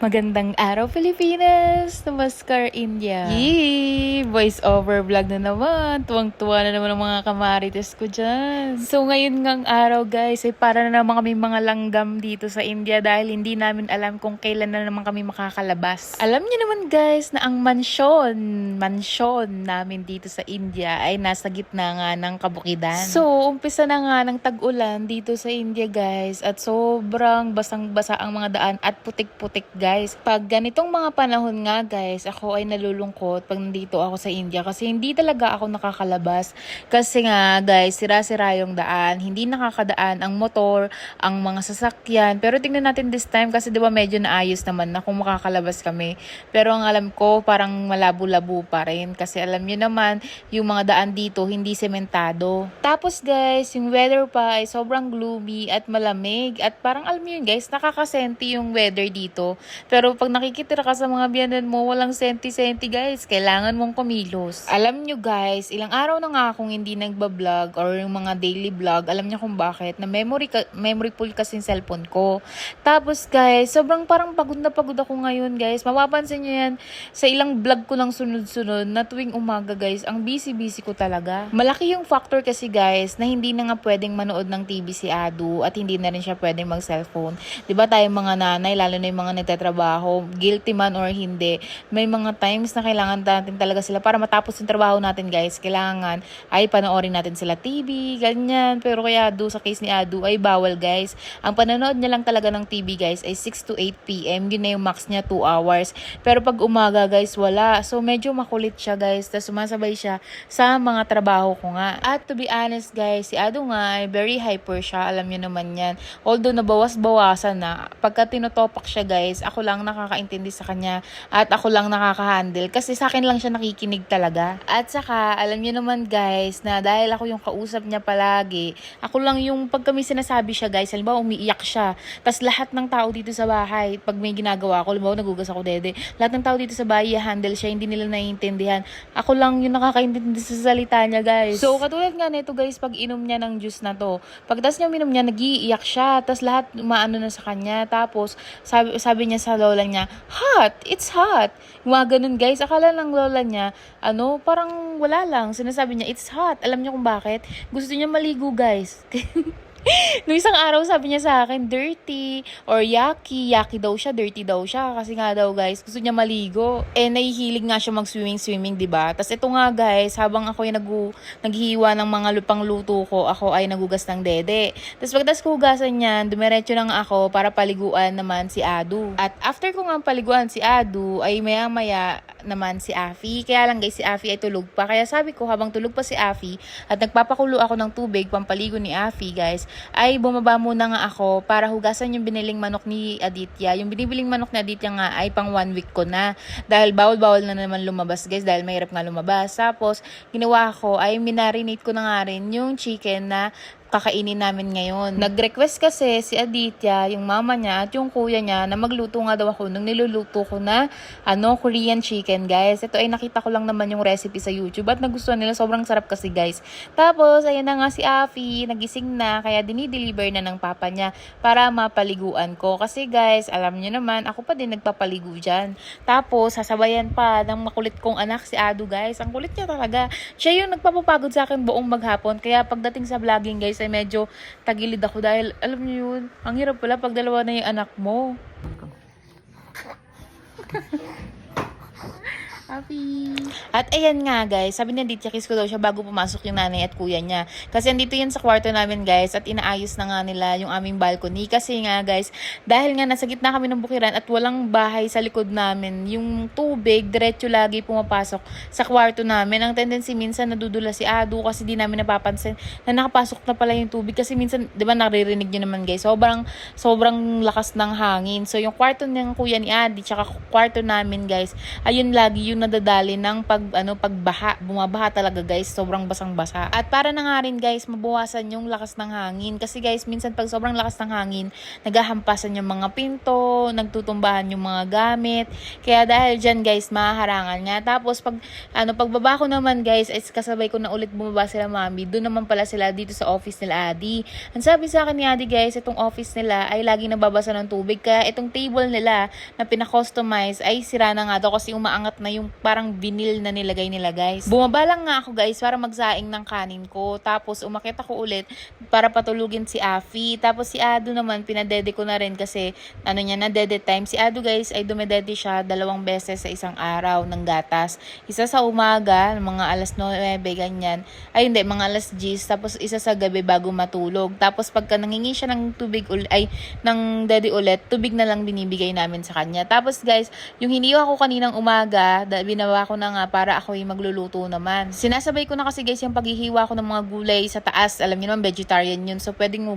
Magandang araw Pilipinas! Namaskar India! Yee! Voice over vlog na naman! Tuwang-tuwa na naman ang mga kamarites ko dyan. So ngayon ngang araw guys, ay para na naman kami mga langgam dito sa India dahil hindi namin alam kung kailan na naman kami makakalabas. Alam niyo naman guys na ang mansyon, mansyon namin dito sa India ay nasa gitna nga ng kabukidan. So umpisa na nga ng tag-ulan dito sa India guys at sobrang basang-basa ang mga daan at putik-putik guys. Pag ganitong mga panahon nga guys, ako ay nalulungkot pag nandito ako sa India kasi hindi talaga ako nakakalabas. Kasi nga guys, sira-sira yung daan, hindi nakakadaan ang motor, ang mga sasakyan. Pero tingnan natin this time kasi 'di ba medyo naayos naman na kung makakalabas kami. Pero ang alam ko parang malabo-labo pa rin kasi alam niyo naman yung mga daan dito hindi sementado. Tapos guys, yung weather pa ay sobrang gloomy at malamig at parang alam niyo yun guys, nakakasenti yung weather dito. Pero pag nakikitira ka sa mga biyanan mo, walang senti-senti guys. Kailangan mong kumilos. Alam nyo guys, ilang araw na nga akong hindi nagbablog or yung mga daily vlog. Alam niyo kung bakit? Na memory, ka, memory full kasi yung cellphone ko. Tapos guys, sobrang parang pagod na pagod ako ngayon guys. Mapapansin nyo yan sa ilang vlog ko lang sunod-sunod na tuwing umaga guys. Ang busy-busy ko talaga. Malaki yung factor kasi guys na hindi na nga pwedeng manood ng TV si Adu at hindi na rin siya pwedeng mag-cellphone. ba tayong mga nanay, lalo na yung mga nagtatrabaho, guilty man or hindi, may mga times na kailangan natin talaga sila para matapos yung trabaho natin guys. Kailangan ay panoorin natin sila TV, ganyan. Pero kaya Adu, sa case ni Adu, ay bawal guys. Ang panonood niya lang talaga ng TV guys ay 6 to 8 p.m. Yun na yung max niya 2 hours. Pero pag umaga guys, wala. So medyo makulit siya guys. Tapos sumasabay siya sa mga trabaho ko nga. At to be honest guys, si Ado nga ay very hyper siya. Alam niyo naman yan. Although nabawas-bawasan na, pagka tinotopak siya guys, ako lang nakakaintindi sa kanya at ako lang nakaka-handle kasi sa akin lang siya nakikinig talaga. At saka, alam niyo naman guys, na dahil ako yung kausap niya palagi, ako lang yung pag kami sinasabi siya guys, halimbawa umiiyak siya, tas lahat ng tao dito sa bahay, pag may ginagawa ako, halimbawa nagugas ako dede, lahat ng tao dito sa bahay, handle siya, hindi nila naiintindihan. Ako lang yung nakakaintindi sa salita niya guys. So, katulad nga nito guys, pag inom niya ng juice na to, pagtas niya minom niya, nagiiyak siya, tas lahat umaano na sa kanya, tapos sabi, sabi niya sa lola niya, hot, it's hot. Yung mga ganun guys, akala ng lola niya, ano, parang wala lang, sinasabi niya, it's hot. Alam niyo kung bakit? Gusto niya maligo guys. Nung isang araw sabi niya sa akin, dirty or yucky. Yucky daw siya, dirty daw siya. Kasi nga daw guys, gusto niya maligo. Eh, nahihilig nga siya mag-swimming-swimming, ba? Tapos ito nga guys, habang ako yung nagu, naghihiwa ng mga lupang luto ko, ako ay nagugas ng dede. Tapos pagdas ko hugasan niyan, dumiretso lang ako para paliguan naman si Adu. At after ko nga paliguan si Adu, ay maya-maya naman si Afi. Kaya lang guys, si Afi ay tulog pa. Kaya sabi ko, habang tulog pa si Afi, at nagpapakulo ako ng tubig, pampaligo ni Afi, guys, ay bumaba muna nga ako para hugasan yung biniling manok ni Aditya. Yung binibiling manok ni Aditya nga ay pang one week ko na. Dahil bawal-bawal na naman lumabas, guys, dahil mahirap nga lumabas. Tapos, ginawa ko ay minarinate ko na nga rin yung chicken na kakainin namin ngayon. Nag-request kasi si Aditya, yung mama niya at yung kuya niya na magluto nga daw ako nung niluluto ko na ano, Korean chicken, guys. Ito ay nakita ko lang naman yung recipe sa YouTube at nagustuhan nila. Sobrang sarap kasi, guys. Tapos, ayan na nga si Afi, nagising na, kaya dinideliver na ng papa niya para mapaliguan ko. Kasi, guys, alam niyo naman, ako pa din nagpapaligo dyan. Tapos, sasabayan pa ng makulit kong anak si Adu, guys. Ang kulit niya talaga. Siya yung nagpapapagod sa akin buong maghapon. Kaya pagdating sa vlogging, guys, ay medyo tagilid ako dahil alam niyo yun, ang hirap pala pag dalawa na yung anak mo. Happy. At ayan nga guys, sabi ni Aditya, kiss ko daw siya bago pumasok yung nanay at kuya niya. Kasi andito yun sa kwarto namin guys at inaayos na nga nila yung aming balcony. Kasi nga guys, dahil nga nasa gitna kami ng bukiran at walang bahay sa likod namin, yung tubig diretso lagi pumapasok sa kwarto namin. Ang tendency minsan nadudula si Adu kasi di namin napapansin na nakapasok na pala yung tubig. Kasi minsan, di ba naririnig nyo naman guys, sobrang, sobrang lakas ng hangin. So yung kwarto ng kuya ni Adi, tsaka kwarto namin guys, ayun lagi dito nadadali ng pag, ano, pagbaha. Bumabaha talaga guys, sobrang basang-basa. At para na nga rin guys, mabawasan yung lakas ng hangin. Kasi guys, minsan pag sobrang lakas ng hangin, nagahampasan yung mga pinto, nagtutumbahan yung mga gamit. Kaya dahil dyan guys, mahaharangan nga. Tapos pag, ano, pagbaba ko naman guys, is kasabay ko na ulit bumaba sila mami. Doon naman pala sila dito sa office nila Adi. Ang sabi sa akin ni Adi guys, itong office nila ay laging nababasa ng tubig. Kaya itong table nila na pinakustomize ay sira na nga daw kasi umaangat na yung parang vinyl na nilagay nila guys. Bumaba lang nga ako guys para magsaing ng kanin ko. Tapos umakit ako ulit para patulugin si Afi. Tapos si Ado naman pinadede ko na rin kasi ano niya na dede time. Si Ado guys ay dumedede siya dalawang beses sa isang araw ng gatas. Isa sa umaga, mga alas 9, ganyan. Ay hindi, mga alas 10. Tapos isa sa gabi bago matulog. Tapos pagka nangingi siya ng tubig ul ay ng dede ulit, tubig na lang binibigay namin sa kanya. Tapos guys, yung hiniwa ko kaninang umaga, da, binawa ko na nga para ako yung magluluto naman. Sinasabay ko na kasi guys yung paghihiwa ko ng mga gulay sa taas. Alam niyo naman, vegetarian yun. So pwedeng,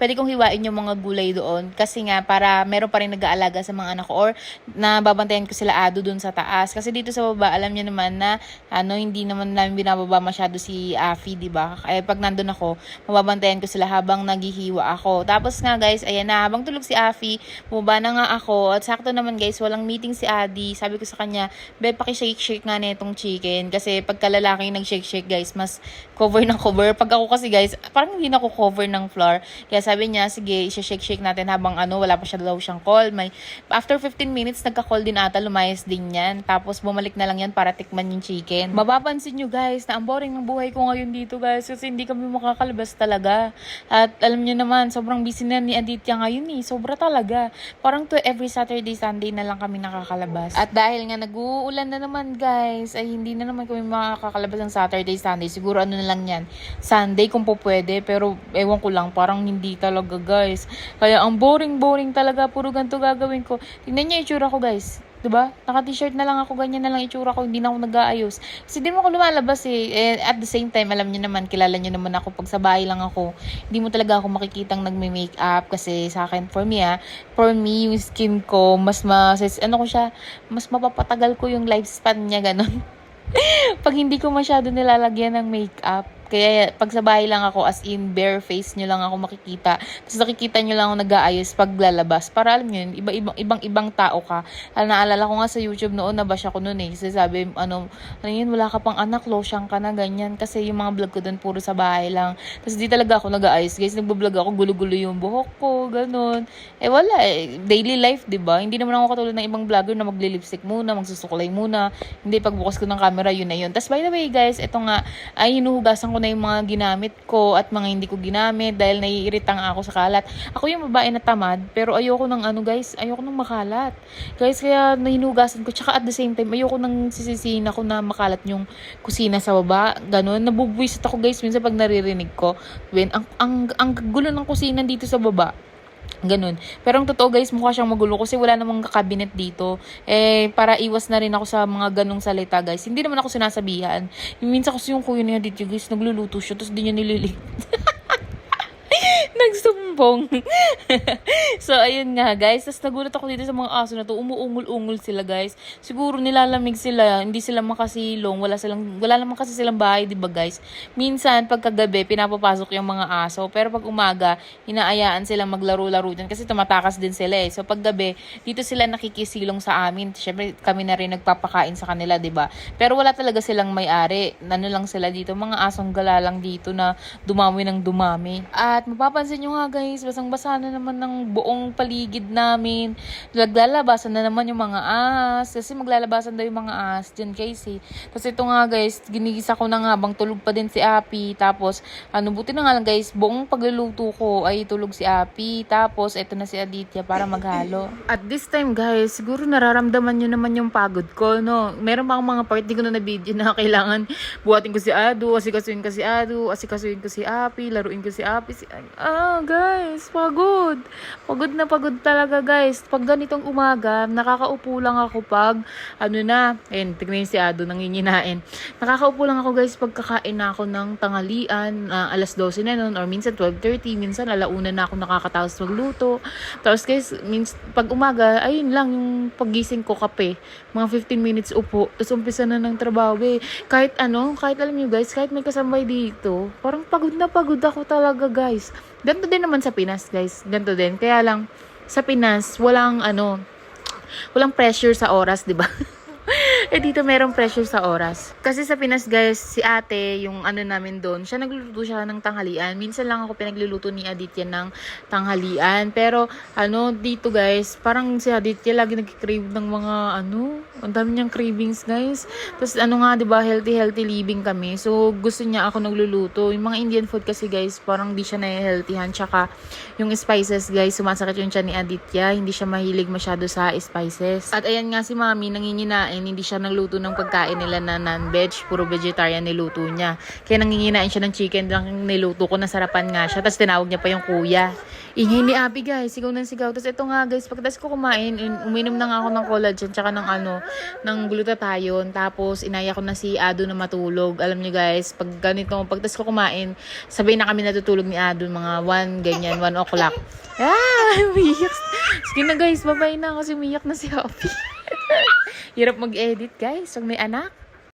pwede kong hiwain yung mga gulay doon. Kasi nga, para meron pa rin nag-aalaga sa mga anak ko or nababantayan ko sila ado doon sa taas. Kasi dito sa baba, alam niyo naman na ano, hindi naman namin binababa masyado si Afi, di ba? Kaya pag nandun ako, mababantayan ko sila habang naghihiwa ako. Tapos nga guys, ayan na, habang tulog si Afi, bumaba na nga ako. At sakto naman guys, walang meeting si Adi. Sabi ko sa kanya, be, paki-shake-shake nga na chicken. Kasi pagka lalaki nag-shake-shake guys, mas cover ng cover. Pag ako kasi guys, parang hindi na ako cover ng floor. Kaya sabi niya, sige, i-shake-shake natin habang ano, wala pa siya daw siyang call. May, after 15 minutes, nagka-call din ata, lumayas din yan. Tapos bumalik na lang yan para tikman yung chicken. Mapapansin nyo guys, na ang boring ng buhay ko ngayon dito guys. Kasi hindi kami makakalabas talaga. At alam nyo naman, sobrang busy na ni Aditya ngayon eh. Sobra talaga. Parang to every Saturday, Sunday na lang kami nakakalabas. At dahil nga nag-uulan na naman guys, ay hindi na naman kami makakalabas ng Saturday, Sunday. Siguro ano na lang yan, Sunday kung po pwede. Pero ewan ko lang, parang hindi talaga guys. Kaya ang boring-boring talaga. Puro ganito gagawin ko. Tingnan niyo itsura ko guys. 'Di ba? Naka-t-shirt na lang ako, ganyan na lang itsura ko, hindi na ako nag-aayos. Kasi di mo ako lumalabas eh. eh. At the same time, alam niyo naman, kilala niyo naman ako pag sa bahay lang ako. Hindi mo talaga ako makikitang nagme-makeup kasi sa akin for me ah, for me yung skin ko mas mas ano ko siya, mas mapapatagal ko yung lifespan niya ganun. pag hindi ko masyado nilalagyan ng makeup. Kaya pag sa bahay lang ako, as in bare face nyo lang ako makikita. Tapos nakikita nyo lang ako nag-aayos pag lalabas. Para alam nyo yun, iba-ibang ibang, ibang tao ka. Alam, naalala ko nga sa YouTube noon, nabash ako noon eh. Kasi sabi, ano, ano yun, wala ka pang anak, losyang ka na, ganyan. Kasi yung mga vlog ko doon, puro sa bahay lang. Tapos di talaga ako nag-aayos. Guys, nagbo-vlog ako, gulo-gulo yung buhok ko, ganun. Eh wala eh, daily life, di ba? Hindi naman ako katulad ng ibang vlogger na magli-lipstick muna, magsusuklay muna. Hindi, pagbukas ko ng camera, yun na yun. Tapos by the way guys, ito nga, ay hinuhugasan ko na yung mga ginamit ko at mga hindi ko ginamit dahil naiirita nga ako sa kalat. Ako yung babae na tamad, pero ayoko ng ano guys, ayoko ng makalat. Guys, kaya nahinugasan ko. Tsaka at the same time, ayoko nang sisisihin ako na makalat yung kusina sa baba. Ganon, nabubuisit ako guys minsan pag naririnig ko. Ben, ang, ang, ang gulo ng kusina dito sa baba. Ganun. Pero ang totoo guys, mukha siyang magulo kasi wala namang kabinet dito. Eh, para iwas na rin ako sa mga ganong salita guys. Hindi naman ako sinasabihan. Minsan kasi yung kuya niya dito guys, nagluluto siya, tapos di niya nililig. Nagsumbong. so, ayun nga, guys. Tapos nagulat ako dito sa mga aso na to. Umuungol-ungol sila, guys. Siguro nilalamig sila. Hindi sila makasilong. Wala, silang, wala naman kasi silang bahay, di ba, guys? Minsan, pagkagabi, pinapapasok yung mga aso. Pero pag umaga, hinaayaan sila maglaro-laro dyan. Kasi tumatakas din sila, eh. So, paggabi, dito sila nakikisilong sa amin. Siyempre, kami na rin nagpapakain sa kanila, di ba? Pero wala talaga silang may-ari. Ano lang sila dito. Mga asong gala lang dito na dumami ng dumami. At mapapansin nyo nga guys, basang-basa na naman ng buong paligid namin. Naglalabasan na naman yung mga ahas. Kasi maglalabasan daw yung mga ahas dyan guys eh. Tapos ito nga guys, ginigisa ko na nga habang tulog pa din si Api. Tapos, ano, buti na nga lang guys, buong pagluluto ko ay tulog si Api. Tapos, ito na si Aditya para maghalo. At this time guys, siguro nararamdaman nyo naman yung pagod ko, no? Meron pa akong mga part, di ko na na-video na kailangan buhatin ko si Ado, asikasuin ko si Ado, asikasuin ko si Api, laruin ko si Api, si na, guys. Pagod. Pagod na pagod talaga, guys. Pag ganitong umaga, nakakaupo lang ako pag, ano na, ayun, tignan si Ado, nanginginain. Nakakaupo lang ako, guys, pag kakain na ako ng tanghalian, ah, alas 12 na nun, or minsan 12.30, minsan alauna na ako nakakataos magluto. Tapos, guys, means, pag umaga, ayun lang, yung pagising ko kape. Mga 15 minutes upo. Tapos, umpisa na ng trabaho, eh. Kahit ano, kahit alam niyo, guys, kahit may kasambay dito, parang pagod na pagod ako talaga, guys. Ganto din naman sa Pinas, guys. Ganto din. Kaya lang, sa Pinas, walang ano, walang pressure sa oras, di ba? eh dito merong pressure sa oras. Kasi sa Pinas guys, si ate, yung ano namin doon, siya nagluluto siya ng tanghalian. Minsan lang ako pinagluluto ni Aditya ng tanghalian. Pero ano, dito guys, parang si Aditya lagi nag-crave ng mga ano, ang dami niyang cravings guys. Tapos ano nga, 'di ba, healthy healthy living kami. So gusto niya ako nagluluto. Yung mga Indian food kasi guys, parang di siya na-healthyhan. Tsaka yung spices guys, sumasakit yung tiyan ni Aditya. Hindi siya mahilig masyado sa spices. At ayan nga si mami, nanginginain, hindi siya nagluto ng pagkain nila na non-veg, puro vegetarian niluto niya. Kaya nanginginain siya ng chicken lang niluto ko, nasarapan nga siya. Tapos tinawag niya pa yung kuya. Ingay ni Abby guys, sigaw ng sigaw. Tapos ito nga guys, pagkatapos ko kumain, in- uminom na nga ako ng collagen, tsaka ng ano, ng glutathione. Tapos inaya ko na si Ado na matulog. Alam niyo guys, pag ganito, pagkatapos ko kumain, sabay na kami natutulog ni Ado, mga 1, ganyan, 1 o'clock. Ah, umiyak. Sige na guys, babay na kasi umiyak na si Abby. Hirap mag-edit guys, pag may anak.